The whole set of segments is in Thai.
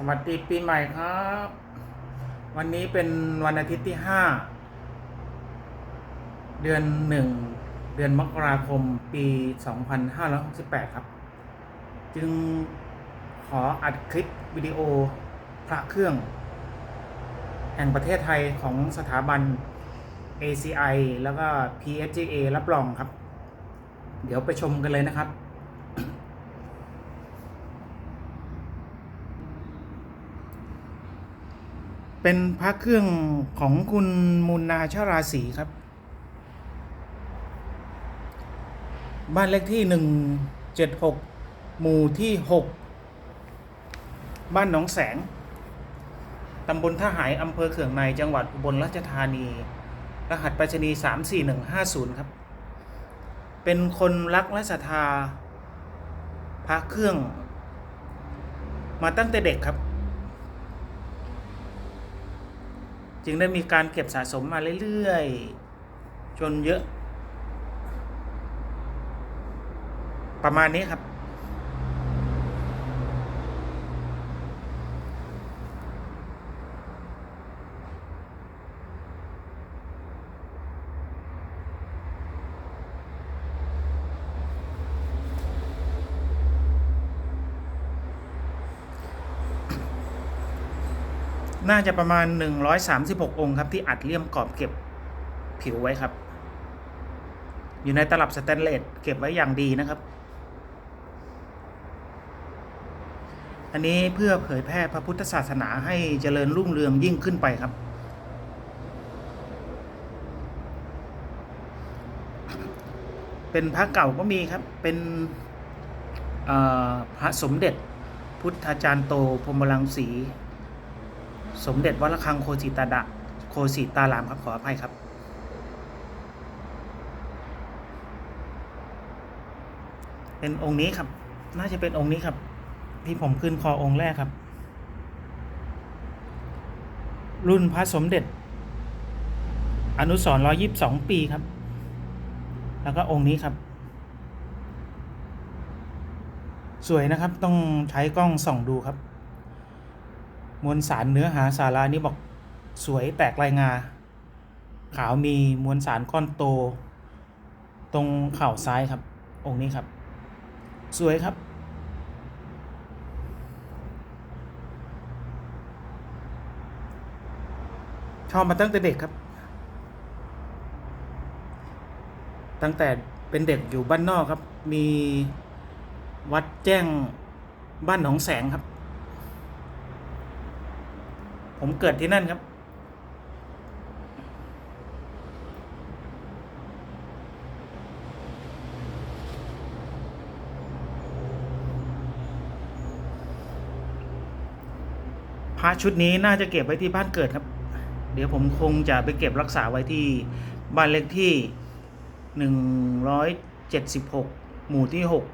สวัสดีปีใหม่ครับ วันนี้เป็นวันอาทิตย์ที่ห้าเดือนหนึ่งเดือนมกราคมปี2568ครับ จึงขออัดคลิปวิดีโอพระเครื่อง แห่งประเทศไทยของสถาบัน ACI แล้วก็ PSGA รับรองครับ เดี๋ยวไปชมกันเลยนะครับ เป็นพระเครื่องของคุณมุนนาชราศีครับ บ้านเลขที่หนึ่งเจ็ดหกหมู่ที่หกบ้านหนองแสง ตำบลท่าหาย อำเภอเขื่องใน จังหวัดอุบลราชธานี รหัสไปรษณีย์สามสี่หนึ่งห้าศูนย์ครับ เป็นคนรักและศรัทธาพระเครื่อง มาตั้งแต่เด็กครับ จึงได้มีการเก็บสะสมมาเรื่อยๆ จนเยอะ ประมาณนี้ครับ น่าจะประมาณ 136 องค์ครับที่อัดเลี่ยมกรอบเก็บผิวไว้ครับ อยู่ในตลับสแตนเลสเก็บไว้อย่างดีนะครับ อันนี้เพื่อเผยแพร่พระพุทธศาสนาให้เจริญรุ่งเรืองยิ่งขึ้นไปครับ เป็นพระเก่าก็มีครับ เป็นพระสมเด็จพุทธาจารย์โตพรมรังสี สมเด็จวัดระฆังโคสิตาดะโคสิตารามครับขออภัยครับ เป็นองค์นี้ครับ น่าจะเป็นองค์นี้ครับ ที่ผมขึ้นคอองค์แรกครับ รุ่นพระสมเด็จ อนุสรร้อยิบสองปีครับ แล้วก็องค์นี้ครับ สวยนะครับต้องใช้กล้องส่องดูครับ มวลสารเนื้อหาสารานี้บอกสวยแตกลายงา ขาวมีมวลสารก้อนโต ตรงเข่าซ้ายครับ องค์นี้ครับ สวยครับ ชอบมาตั้งแต่เด็กครับ ตั้งแต่เป็นเด็กอยู่บ้านนอกครับ มีวัดแจ้งบ้านหนองแสงครับ ผมเกิดที่นั่นครับ พระชุดนี้น่าจะเก็บไว้ที่บ้านเกิดครับ เดี๋ยวผมคงจะไปเก็บรักษาไว้ที่บ้านเลขที่หนึ่งร้อยเจ็ดสิบหกหมู่ที่หก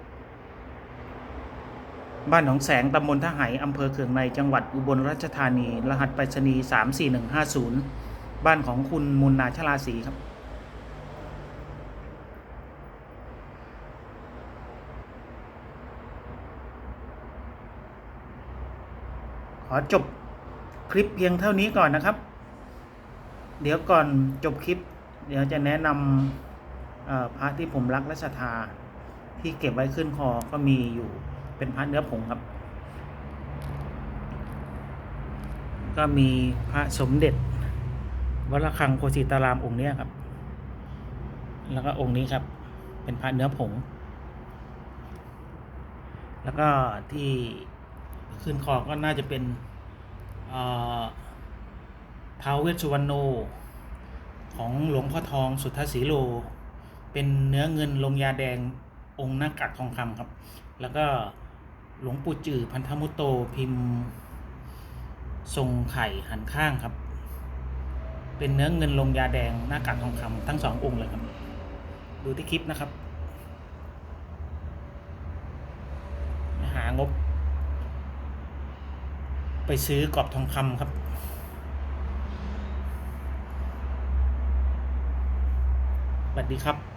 บ้านหนองแสงตำบลท่าไหายอำเภอเขืองในจังหวัดอุบลราชธานี รหัสไปรษณีย์สามสี่หนึ่งห้าศูนย์บ้านของคุณมุนนาชลาศรีครับขอจบคลิปเพียงเท่านี้ก่อนนะครับ เดี๋ยวก่อนจบคลิป เดี๋ยวจะแนะนำพระที่ผมรักและศรัทธาที่เก็บไว้ขึ้นคอก็มีอยู่ เป็นพระเนื้อผงครับ ก็มีพระสมเด็จวัดระฆังโคสิตารามองค์เนี้ยครับ แล้วก็องค์นี้ครับ เป็นพระเนื้อผง แล้วก็ที่ขึ้นคอก็น่าจะเป็นเอ่อท้าวเวสสุวรรณโน ของหลวงพ่อทองสุทธสีโล เป็นเนื้อเงินลงยาแดงองค์หน้ากักทองคำครับ แล้วก็ หลวงปู่จือพันธมุตโตพิมพ์ ทรงไข่หันข้างครับ เป็นเนื้อเงินลงยาแดงหน้ากากทองคำทั้งสององค์เลยครับ ดูที่คลิปนะครับ หางบ ไปซื้อกรอบทองคำครับสวัสดีครับ